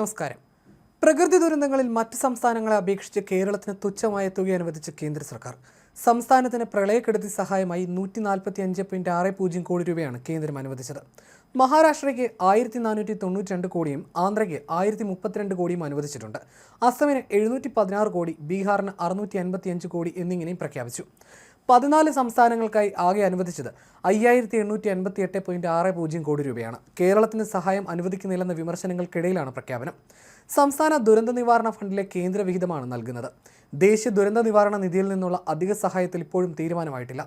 നമസ്കാരം. പ്രകൃതി ദുരന്തങ്ങളിൽ മറ്റ് സംസ്ഥാനങ്ങളെ അപേക്ഷിച്ച് കേരളത്തിന് തുച്ഛമായ തുക അനുവദിച്ച കേന്ദ്ര സർക്കാർ. സംസ്ഥാനത്തിന് പ്രളയക്കെടുതി സഹായമായി നൂറ്റി നാൽപ്പത്തി അഞ്ച് പോയിന്റ് ആറ് പൂജ്യം കോടി രൂപയാണ് കേന്ദ്രം അനുവദിച്ചത്. മഹാരാഷ്ട്രയ്ക്ക് ആയിരത്തി നാനൂറ്റി തൊണ്ണൂറ്റി രണ്ട് കോടിയും ആന്ധ്രയ്ക്ക് ആയിരത്തി മുപ്പത്തിരണ്ട് കോടിയും അനുവദിച്ചിട്ടുണ്ട്. അസമിന് എഴുന്നൂറ്റി പതിനാറ് കോടി ബീഹാറിന് അറുന്നൂറ്റി അൻപത്തി അഞ്ച് കോടി എന്നിങ്ങനെയും പ്രഖ്യാപിച്ചു. പതിനാല് സംസ്ഥാനങ്ങൾക്കായി ആകെ അനുവദിച്ചത് അയ്യായിരത്തി എണ്ണൂറ്റി എൺപത്തി എട്ട് പോയിന്റ് ആറ് പൂജ്യം കോടി രൂപയാണ്. കേരളത്തിന് സഹായം അനുവദിക്കുന്നില്ലെന്ന വിമർശനങ്ങൾക്കിടയിലാണ് പ്രഖ്യാപനം. സംസ്ഥാന ദുരന്ത നിവാരണ ഫണ്ടിലെ കേന്ദ്ര വിഹിതമാണ് നൽകുന്നത്. ദേശീയ ദുരന്ത നിവാരണ നിധിയിൽ നിന്നുള്ള അധിക സഹായത്തിൽ ഇപ്പോഴും തീരുമാനമായിട്ടില്ല.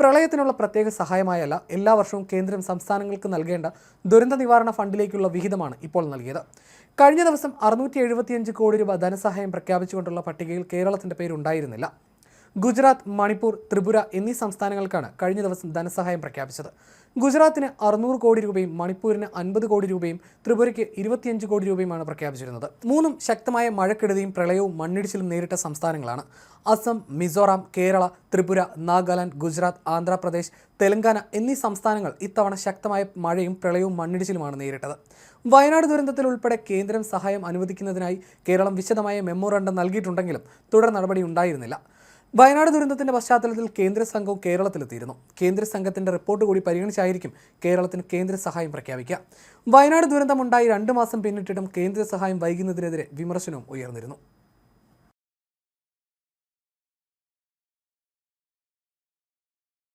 പ്രളയത്തിനുള്ള പ്രത്യേക സഹായമായല്ല എല്ലാ വർഷവും കേന്ദ്രം സംസ്ഥാനങ്ങൾക്ക് നൽകേണ്ട ദുരന്ത നിവാരണ ഫണ്ടിലേക്കുള്ള വിഹിതമാണ് ഇപ്പോൾ നൽകിയത്. കഴിഞ്ഞ ദിവസം അറുന്നൂറ്റി കോടി രൂപ ധനസഹായം പ്രഖ്യാപിച്ചുകൊണ്ടുള്ള പട്ടികയിൽ കേരളത്തിന്റെ പേരുണ്ടായിരുന്നില്ല ഗുജറാത്ത് മണിപ്പൂർ ത്രിപുര എന്നീ സംസ്ഥാനങ്ങൾക്കാണ് കഴിഞ്ഞ ദിവസം ധനസഹായം പ്രഖ്യാപിച്ചത്. ഗുജറാത്തിന് അറുന്നൂറ് കോടി രൂപയും മണിപ്പൂരിന് അൻപത് കോടി രൂപയും ത്രിപുരയ്ക്ക് ഇരുപത്തിയഞ്ച് കോടി രൂപയുമാണ് പ്രഖ്യാപിച്ചിരുന്നത്. മൂന്നും ശക്തമായ മഴക്കെടുതിയും പ്രളയവും മണ്ണിടിച്ചിലും നേരിട്ട സംസ്ഥാനങ്ങളാണ്. അസം മിസോറാം കേരള ത്രിപുര നാഗാലാൻഡ് ഗുജറാത്ത് ആന്ധ്രാപ്രദേശ് തെലങ്കാന എന്നീ സംസ്ഥാനങ്ങൾ ഇത്തവണ ശക്തമായ മഴയും പ്രളയവും മണ്ണിടിച്ചിലുമാണ് നേരിട്ടത്. വയനാട് ദുരന്തത്തിൽ ഉൾപ്പെടെ കേന്ദ്രം സഹായം അനുവദിക്കുന്നതിനായി കേരളം വിശദമായ മെമ്മോറണ്ടം നൽകിയിട്ടുണ്ടെങ്കിലും തുടർ നടപടി ഉണ്ടായിരുന്നില്ല. വയനാട് ദുരന്തത്തിന്റെ പശ്ചാത്തലത്തിൽ കേന്ദ്ര സംഘവും കേരളത്തിലെത്തിയിരുന്നു. കേന്ദ്ര സംഘത്തിന്റെ റിപ്പോർട്ട് കൂടി പരിഗണിച്ചായിരിക്കും കേരളത്തിന് കേന്ദ്ര സഹായം പ്രഖ്യാപിക്കുക. വയനാട് ദുരന്തമുണ്ടായി രണ്ട് മാസം പിന്നിട്ടിട്ടും കേന്ദ്ര സഹായം വൈകുന്നതിനെതിരെ വിമർശനവും ഉയർന്നിരുന്നു.